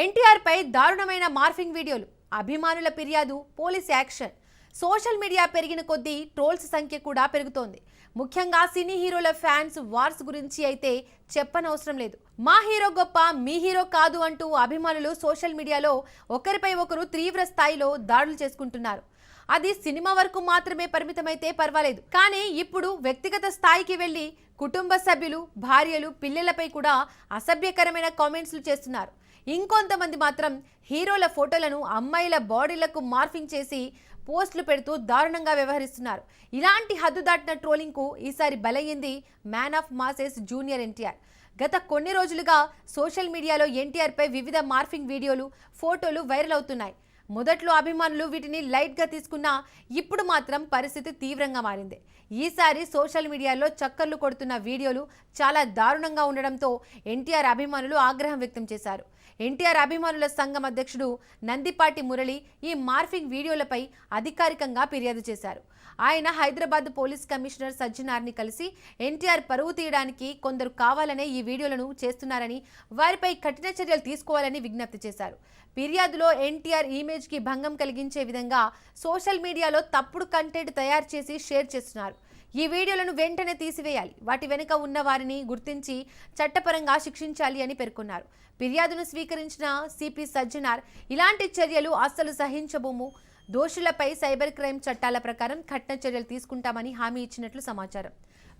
ఎన్టీఆర్పై దారుణమైన మార్ఫింగ్ వీడియోలు అభిమానుల ఫిర్యాదు పోలీస్ యాక్షన్. సోషల్ మీడియా పెరిగిన కొద్దీ ట్రోల్స్ సంఖ్య కూడా పెరుగుతోంది. ముఖ్యంగా సినీ హీరోల ఫ్యాన్స్ వార్స్ గురించి అయితే చెప్పనవసరం లేదు. మా హీరో గొప్ప మీ హీరో కాదు అంటూ అభిమానులు సోషల్ మీడియాలో ఒకరిపై ఒకరు తీవ్ర స్థాయిలో దాడులు చేసుకుంటున్నారు. అది సినిమా వరకు మాత్రమే పరిమితమైతే పర్వాలేదు. కానీ ఇప్పుడు వ్యక్తిగత స్థాయికి వెళ్ళి కుటుంబ సభ్యులు భార్యలు పిల్లలపై కూడా అసభ్యకరమైన కామెంట్స్లు చేస్తున్నారు. ఇంకొంతమంది మాత్రం హీరోల ఫోటోలను అమ్మాయిల బాడీలకు మార్ఫింగ్ చేసి పోస్టులు పెడుతూ దారుణంగా వ్యవహరిస్తున్నారు. ఇలాంటి హద్దు దాటిన ట్రోలింగ్కు ఈసారి బలయ్యింది man of masses junior NTR. గత కొన్ని రోజులుగా సోషల్ మీడియాలో ఎన్టీఆర్పై వివిధ మార్ఫింగ్ వీడియోలు ఫోటోలు వైరల్ అవుతున్నాయి. మొదట్లో అభిమానులు వీటిని లైట్గా తీసుకున్నా ఇప్పుడు మాత్రం పరిస్థితి తీవ్రంగా మారింది. ఈసారి సోషల్ మీడియాలో చక్కర్లు కొడుతున్న వీడియోలు చాలా దారుణంగా ఉండడంతో ఎన్టీఆర్ అభిమానులు ఆగ్రహం వ్యక్తం చేశారు. ఎన్టీఆర్ అభిమానుల సంఘం అధ్యక్షుడు నందిపాటి మురళి ఈ మార్ఫింగ్ వీడియోలపై అధికారికంగా ఫిర్యాదు చేశారు. ఆయన హైదరాబాద్ పోలీస్ కమిషనర్ సజ్జనార్ని కలిసి ఎన్టీఆర్ పరువు తీయడానికి కొందరు కావాలనే ఈ వీడియోలను చేస్తున్నారని వారిపై కఠిన చర్యలు తీసుకోవాలని విజ్ఞప్తి చేశారు. ఫిర్యాదులో ఎన్టీఆర్ ఇమేజ్కి భంగం కలిగించే విధంగా సోషల్ మీడియాలో తప్పుడు కంటెంట్ తయారు చేసి షేర్ చేస్తున్నారు. ఈ వీడియోలను వెంటనే తీసివేయాలి. వాటి వెనుక ఉన్న వారిని గుర్తించి చట్టపరంగా శిక్షించాలి అని పేర్కొన్నారు. ఫిర్యాదును స్వీకరించిన సిపి సజ్జనార్ ఇలాంటి చర్యలు అస్సలు సహించబోము. దోషులపై సైబర్ క్రైమ్ చట్టాల ప్రకారం కఠిన చర్యలు తీసుకుంటామని హామీ ఇచ్చినట్లు సమాచారం.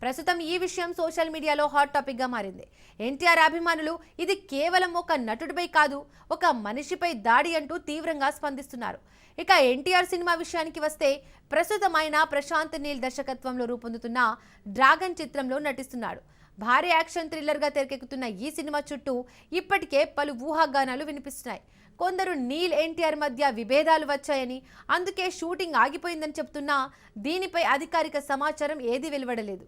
ప్రస్తుతం ఈ విషయం సోషల్ మీడియాలో హాట్ టాపిక్గా మారింది. ఎన్టీఆర్ అభిమానులు ఇది కేవలం ఒక నటుడిపై కాదు ఒక మనిషిపై దాడి అంటూ తీవ్రంగా స్పందిస్తున్నారు. ఇక ఎన్టీఆర్ సినిమా విషయానికి వస్తే ప్రస్తుతం ఆయన ప్రశాంత్ నీల్ దర్శకత్వంలో రూపొందుతున్న డ్రాగన్ చిత్రంలో నటిస్తున్నాడు. భారీ యాక్షన్ థ్రిల్లర్గా తెరకెక్కుతున్న ఈ సినిమా చుట్టూ ఇప్పటికే పలు ఊహాగానాలు వినిపిస్తున్నాయి. కొందరు నీల్ ఎన్టీఆర్ మధ్య విభేదాలు వచ్చాయని అందుకే షూటింగ్ ఆగిపోయిందని చెప్తున్నా దీనిపై అధికారిక సమాచారం ఏదీ వెలువడలేదు.